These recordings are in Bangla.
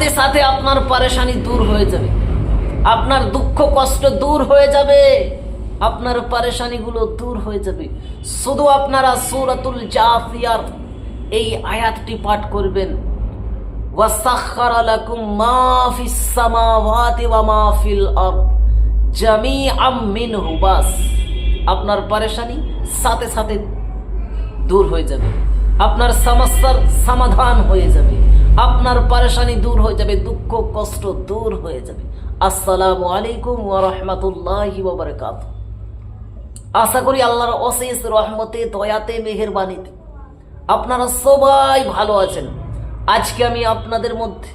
সাথে সাথে আপনার পারেশানি দূর হয়ে যাবে। আপনার দুঃখ, কষ্ট দূর হয়ে যাবে। আপনার পারেশানিগুলো দূর হয়ে যাবে। শুধু আপনারা সূরাতুল জাফিয়ার এই আয়াতটি পাঠ করবেন। আপনার পারেশানি সাথে সাথে দূর হয়ে যাবে। আপনার সমস্যার সমাধান হয়ে যাবে। আপনার পারেশানি দূর হয়ে যাবে, দুঃখ, কষ্ট দূর হয়ে যাবে। আসসালামু আলাইকুম ওয়া রাহমাতুল্লাহি ওয়া বারাকাতুহু। আশা করি আল্লাহর অশেষ রহমতে, দয়াতে, মেহেরবানিতে আপনারা সবাই ভালো আছেন। আজকে আমি আপনাদের মধ্যে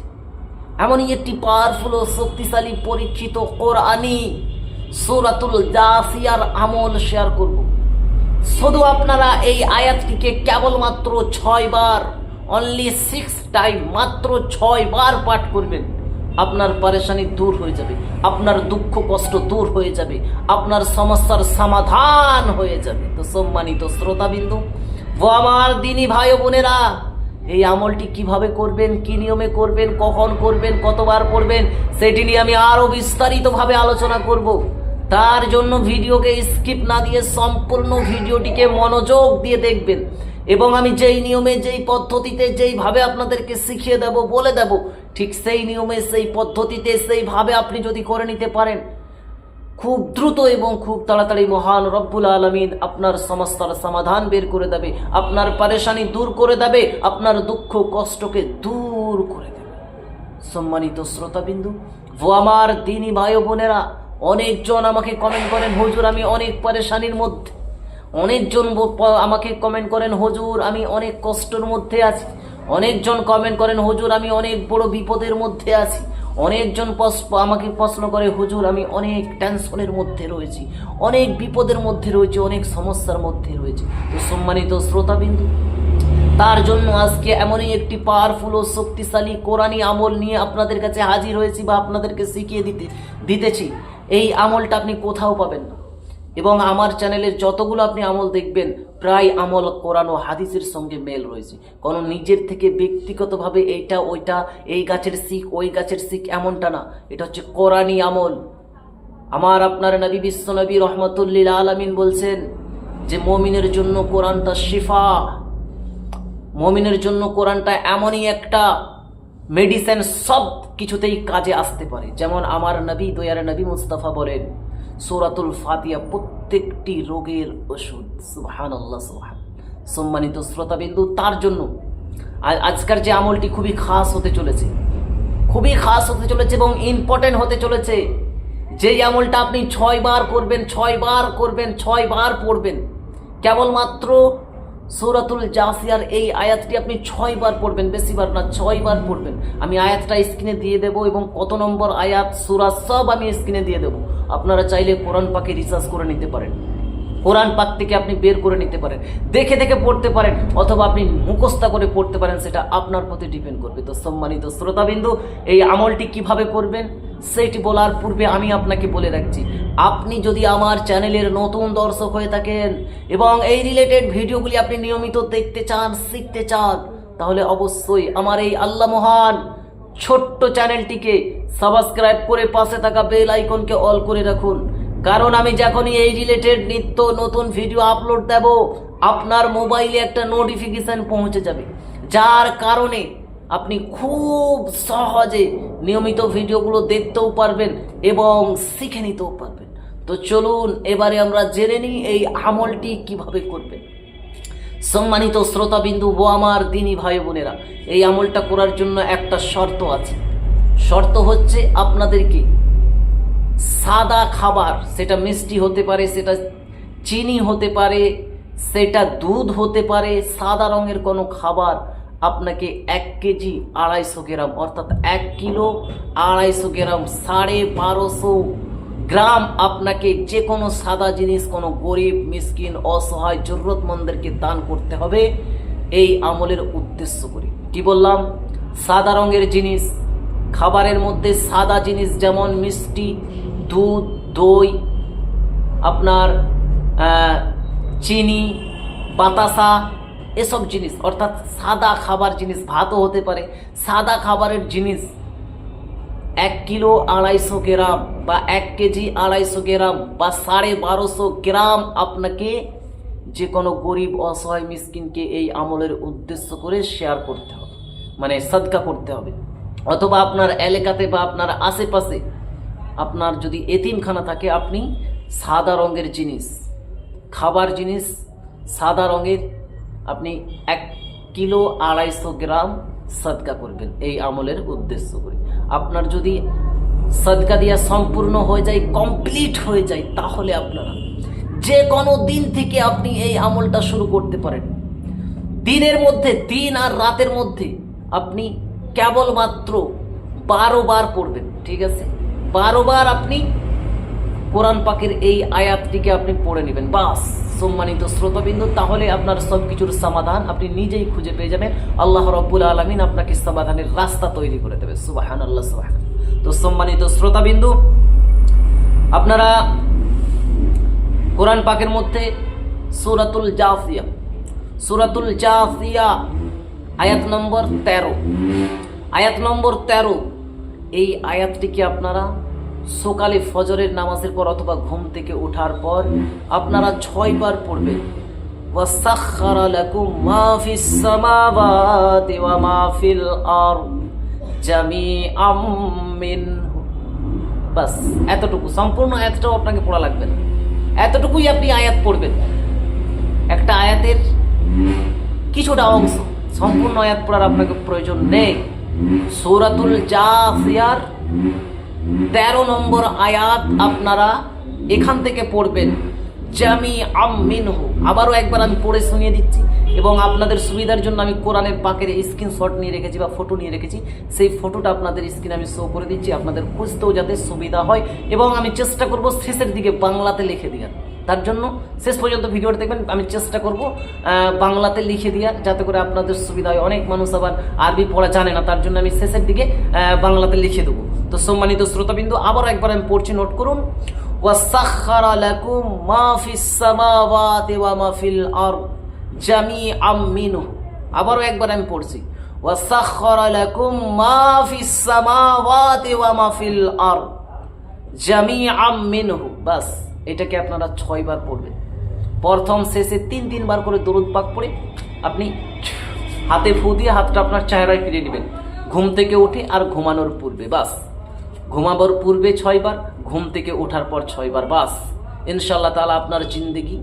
এমনই একটি পাওয়ারফুল ও শক্তিশালী পরীক্ষিত কোরআনি সূরাতুল জাসিয়ার আমল শেয়ার করব। শুধু আপনারা এই আয়াতটিকে কেবলমাত্র ছয় বার অনলি সিক্স টাইম মাত্র ছয় বার পাঠ করবেন। আপনার পারেশানি দূর হয়ে যাবে। আপনার দুঃখ কষ্ট দূর হয়ে যাবে। আপনার সমস্যার সমাধান হয়ে যাবে। তো সম্মানিত শ্রোতাবিন্দু, ও আমার দিনী ভাই বোনেরা, এই আমলটি কীভাবে করবেন, কি নিয়মে করবেন, কখন করবেন, কতবার করবেন সেটি নিয়ে আমি আরও বিস্তারিতভাবে আলোচনা করব। তার জন্য ভিডিওকে স্কিপ না দিয়ে সম্পূর্ণ ভিডিওটিকে মনোযোগ দিয়ে দেখবেন। এবং আমি যেই নিয়মে, যেই পদ্ধতিতে, যেইভাবে আপনাদেরকে শিখিয়ে দেব, বলে দেব, ঠিক সেই নিয়মে, সেই পদ্ধতিতে, সেইভাবে আপনি যদি করে নিতে পারেন, খুব দ্রুত এবং খুব তাড়াতাড়ি মহান রব্বুল আলমিন আপনার সমস্যার সমাধান বের করে দেবে, আপনার পারেশানি দূর করে দেবে, আপনার দুঃখ কষ্টকে দূর করে দেবে। সম্মানিত শ্রোতাবিন্দু, ও আমার দিনী ভাই বোনেরা, অনেকজন আমাকে কমেন্ট করেন, হুজুর, আমি অনেক পারেশানির মধ্যে অনেকজন আমাকে কমেন্ট করেন, হুজুর, আমি অনেক কষ্টের মধ্যে আছি। অনেকজন কমেন্ট করেন, হুজুর, আমি অনেক বড় বিপদের মধ্যে আছি। অনেকজন আমাকে প্রশ্ন করে, হুজুর, আমি অনেক টেনশনের মধ্যে রয়েছি। অনেক বিপদের মধ্যে রয়েছি, অনেক সমস্যার মধ্যে রয়েছি। তো সম্মানিত শ্রোতাবিন্দু, তার জন্য আজকে এমনই একটি পাওয়ারফুল ও শক্তিশালী কোরআনী আমল নিয়ে আপনাদের কাছে হাজির হয়েছি বা আপনাদেরকে শিখিয়ে দিতে, দিতেছি। এই আমলটা আপনি কোথাও পাবেন না। এবং আমার চ্যানেলের যতগুলো আপনি আমল দেখবেন, প্রায় আমল কোরআন ও হাদিসের সঙ্গে মেল রয়েছে। কোনো নিজের থেকে ব্যক্তিগতভাবে এইটা ওইটা, এই গাছের শিখ, ওই গাছের শিখ এমনটা না। এটা হচ্ছে কোরআনী আমল। আমার আপনার নবী বিশ্ব নবী রহমতুল্লিল আলমিন বলছেন যে, মমিনের জন্য কোরআনটা শিফা। মমিনের জন্য কোরআনটা এমনই একটা মেডিসিন সব কিছুতেই কাজে আসতে পারে। যেমন আমার নবী দয়ার নবী মুস্তাফা বলেন সূরাতুল ফাতিয়া প্রত্যেকটি রোগের ওষুধ সুহান আল্লাহ সুবহান। সম্মানিত শ্রোতাবিন্দু, তার জন্য আজকের যে আমলটি খুবই খাস হতে চলেছে, খুবই খাস হতে চলেছে এবং ইম্পর্টেন্ট হতে চলেছে। যেই আমলটা আপনি ছয় বার করবেন ছয় বার করবেন ছয় বার পড়বেন, কেবলমাত্র সৌরাতুল জাসিয়ার এই আয়াতটি আপনি ছয় বার পড়বেন, বেশিবার না ছয় বার পড়বেন। আমি আয়াতটা স্ক্রিনে দিয়ে দেবো এবং কত নম্বর আয়াত, সুরা সব আমি স্ক্রিনে দিয়ে দেবো। আপনারা চাইলে কোরআন পাকে রিসার্চ করে নিতে পারেন। কোরআন পাক থেকে আপনি বের করে নিতে পারেন। দেখে দেখে পড়তে পারেন, অথবা আপনি মুখস্থা করে পড়তে পারেন, সেটা আপনার প্রতি ডিপেন্ড করবে। তো সম্মানিত শ্রোতাবিন্দু, এই আমলটি কীভাবে করবেন? সেইটি বলার পূর্বে আমি আপনাকে বলে রাখছি, আপনি যদি আমার চ্যানেলের নতুন দর্শক হয়ে থাকেন এবং এই রিলেটেড ভিডিওগুলি আপনি নিয়মিত দেখতে চান, শিখতে চান, তাহলে অবশ্যই আমার এই আল্লাহ মহান ছোট্ট চ্যানেলটিকে সাবস্ক্রাইব করে পাশে থাকা বেল আইকনকে অল করে রাখুন। কারণ আমি যখনই এই রিলেটেড নিত্য নতুন ভিডিও আপলোড দেব, আপনার মোবাইলে একটা নোটিফিকেশন পৌঁছে যাবে। যার কারণে আপনি খুব সহজে নিয়মিত ভিডিওগুলো দেখতেও পারবেন এবং শিখে নিতেও পারবেন। তো চলুন, এবারে আমরা জেনে নিই এই আমলটি কীভাবে করবেন। সম্মানিত শ্রোতাবিন্দু ও আমার দিনী ভাই বোনেরা, এই আমলটা করার জন্য একটা শর্ত আছে। শর্ত হচ্ছে আপনাদেরকে সাদা খাবার, সেটা মিষ্টি হতে পারে, সেটা চিনি হতে পারে, সেটা দুধ হতে পারে, সাদা রঙের কোনো খাবার আপনাকে এক কেজি আড়াইশো গ্রাম, অর্থাৎ এক কিলো আড়াইশো গ্রাম, সাড়ে বারোশো গ্রাম আপনাকে যে কোনো সাদা জিনিস, কোনো গরিব, মিসকিন, অসহায়, জরুরতমন্দেরকে দান করতে হবে। এই আমলের উদ্দেশ্য করে। কি বললাম? সাদা রঙের জিনিস, খাবারের মধ্যে সাদা জিনিস যেমন মিষ্টি, দুধ, দই, আপনার চিনি, বাতাসা এসব জিনিস, অর্থাৎ সাদা খাবার জিনিস, ভাতও হতে পারে। সাদা খাবারের জিনিস, এক কিলো আড়াইশো গ্রাম বা এক কেজি আড়াইশো গ্রাম বা সাড়ে বারোশো গ্রাম আপনাকে যে কোনো গরিব, অসহায় মিসকিনকে এই আমলের উদ্দেশ্য করে শেয়ার করতে হবে মানে সদকা করতে হবে। অথবা আপনার এলাকাতে বা আপনার আশেপাশে আপনার যদি এতিমখানা থাকে, আপনি সাদা রঙের জিনিস, খাবার জিনিস, সাদা রঙের আপনি এক কিলো আড়াইশো গ্রাম সদকা করবেন। এই আমলের উদ্দেশ্য করে। আপনার যদি সদকা দিয়া সম্পূর্ণ হয়ে যায়, কমপ্লিট হয়ে যায়, তাহলে আপনারা যে কোনো দিন থেকে আপনি এই আমলটা শুরু করতে পারেন। দিনের মধ্যে, দিন আর রাতের মধ্যে আপনি কেবলমাত্র বারো বার পড়বেন ঠিক আছে? বারো বার আপনি কোরআন পাকের এই আয়াতটিকে আপনি পড়ে নেবেন। বাস, সম্মানিত শ্রোতবিন্দু, তাহলে আপনার সব কিছুর সমাধান আপনি নিজেই খুঁজে পেয়ে যাবেন। আল্লাহ রব্বুল আলমিন আপনাকে সমাধানের রাস্তা তৈরি করে দেবে। সুবাহান আল্লাহ সুবাহান তো সম্মানিত শ্রোতাবিন্দু, আপনারা কোরআন পাকের মধ্যে সুরাতুল জাফিয়া সুরাতুল জাফিয়া আয়াত নম্বর তেরো, আয়াত নম্বর তেরো, এই আয়াতটিকে আপনারা সকালে ফজরের নামাজের পর অথবা ঘুম থেকে ওঠার পর আপনারা ছয় বার পড়বেন। বাস, এতটুকু, সম্পূর্ণ আয়াতটাও আপনাকে পড়া লাগবে না। এতটুকুই আপনি আয়াত পড়বেন। একটা আয়াতের কিছুটা অংশ, সম্পূর্ণ আয়াত পড়ার আপনাকে প্রয়োজন নেই। সৌরাতুল জাফিয়ার তেরো নম্বর আয়াত আপনারা এখান থেকে পড়বেন জামি আমিনহু আবারও একবার আমি পড়ে শুনিয়ে দিচ্ছি এবং আপনাদের সুবিধার জন্য আমি কোরআনের পাকের স্ক্রিনশট নিয়ে রেখেছি বা ফটো নিয়ে রেখেছি। সেই ফটোটা আপনাদের স্ক্রিনে আমি শো করে দিচ্ছি, আপনাদের খুঁজতেও যাতে সুবিধা হয় এবং আমি চেষ্টা করব শেষের দিকে বাংলাতে লিখে দেওয়ার। তার জন্য শেষ পর্যন্ত ভিডিওটা দেখবেন, আমি চেষ্টা করব বাংলাতে লিখে দেওয়ার যাতে করে আপনাদের সুবিধা হয়। অনেক মানুষ আবার আরবি পড়া জানে না, তার জন্য আমি শেষের দিকে বাংলাতে লিখে দেবো। তো সম্মানিত শ্রোতাবিন্দু আবার একবার আমি পড়ছি, নোট করুন। আবারও একবার আমি পড়ছি। ওয়া বাস, এটাকে আপনারা ছয়বার পড়বেন। প্রথম শেষে তিন তিনবার করে দরুদ পাক পড়ে আপনি হাতে ফু দিয়ে হাতটা আপনার চেহারায় ফিরে নেবেন। ঘুম থেকে উঠে আর ঘুমানোর পূর্বে, বাস। ঘুমাবার পূর্বে ছয়বার, ঘুম থেকে ওঠার পর ছয়বার, বাস। ইনশাল্লাহ তাআলা আপনার জিন্দগি,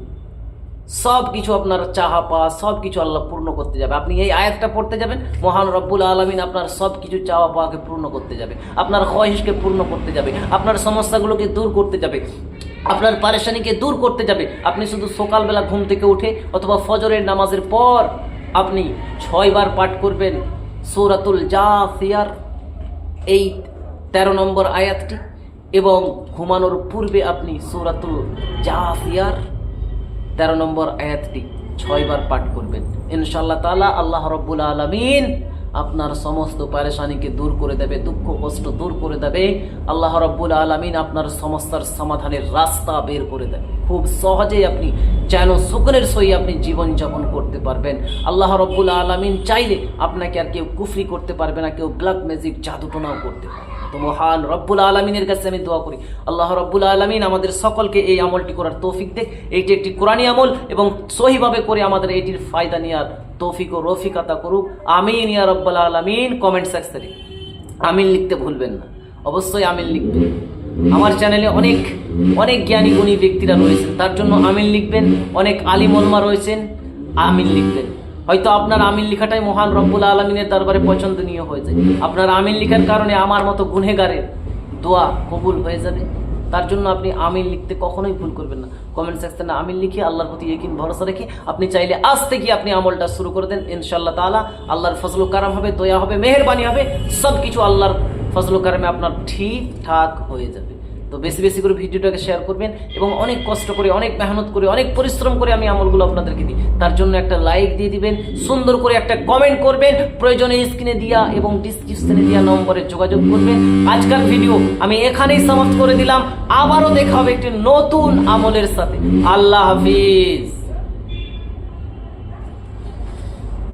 সব কিছু আপনার চাহা পাওয়া, সব কিছু আল্লাহ পূর্ণ করতে যাবে। আপনি এই আয়াতটা পড়তে যাবেন, মহান রব্বুল আলমিন আপনার সব কিছু চাওয়া পাওয়াকে পূর্ণ করতে যাবে। আপনার খহিসকে পূর্ণ করতে যাবে। আপনার সমস্যাগুলোকে দূর করতে যাবে। আপনার পারেশানিকে দূর করতে যাবে। আপনি শুধু সকালবেলা ঘুম থেকে উঠে অথবা ফজরের নামাজের পর আপনি ছয়বার পাঠ করবেন। সৌরাতুল জাফিয়ার এই তেরো নম্বর আয়াতটি, এবং ঘুমানোর পূর্বে আপনি সৌরাতুল জাফিয়ার তেরো নম্বর আয়াতটি ছয়বার পাঠ করবেন। ইনশাল্লাহ তাআলা আল্লাহ রব্বুল আলমিন আপনার সমস্ত পারেশানিকে দূর করে দেবে, দুঃখ, কষ্ট দূর করে দেবে। আল্লাহ রব্বুল আলমিন আপনার সমস্যার সমাধানের রাস্তা বের করে দেবে। খুব সহজেই আপনি যেন সুকনের সই আপনি জীবনযাপন করতে পারবেন। আল্লাহ রব্বুল আলমিন চাইলে আপনাকে আর কেউ কুফরি করতে পারবে না, কেউ ব্ল্যাক ম্যাজিক জাদুটোনাও করতে পারবে। তো মহান রব্বুল আলমিনের কাছে আমি দোয়া করি। আল্লাহ রব্বুল আলমিন আমাদের সকলকে এই আমলটি করার তৌফিক দেখ। এইটি একটি কোরআনী আমল এবং সহিভাবে করে আমাদের এটির ফায়দা নেওয়ার তৌফিক ও রফিকাতা করুক। আমিন ইয়া রব্বুল আলমিন। কমেন্ট সেকশনে আমিন লিখতে ভুলবেন না। অবশ্যই আমিন লিখবেন। আমার চ্যানেলে অনেক অনেক জ্ঞানী, গুণী ব্যক্তিরা রয়েছেন। তার জন্য আমিন লিখবেন। অনেক আলিম ওলমা রয়েছেন। আমিন লিখবেন। হয়তো আপনার আমিন লেখাটাই মহান রব্বুল আলমিনের দরবারে পছন্দনীয় হয়ে যায়। আপনার আমিন লেখার কারণে আমার মতো গুনেগারের দোয়া কবুল হয়ে যাবে। তার জন্য আপনি আমিন লিখতে কখনোই ভুল করবেন না। কমেন্ট সেকশনে আমিন লিখে, আল্লাহর প্রতি একিন ভরসা রেখে আপনি চাইলে আজ থেকে আপনি আমলটা শুরু করে দেন ইনশাল্লাহ তাআলা। আল্লাহর ফজল কারাম হবে, দয়া হবে, মেহেরবানি হবে সব কিছু আল্লাহর ফজল কারামে আপনার ঠিকঠাক হয়ে যাবে। তো বেশি বেশি করে ভিডিওটাকে শেয়ার করবেন এবং অনেক কষ্ট করে, অনেক মেহনত করে, অনেক পরিশ্রম করে আমি আমলগুলো আপনাদেরকে দিই। তার জন্য একটা লাইক দিয়ে দিবেন, সুন্দর করে একটা কমেন্ট করবেন, প্রয়োজনে স্ক্রিনে দিয়া এবং ডিসক্রিপশনে দিয়া নম্বরে যোগাযোগ করবেন। আজকাল ভিডিও আমি এখানেই সমাপ্ত করে দিলাম। আবারও দেখা হবে একটি নতুন আমলের সাথে। আল্লাহ হাফিজ।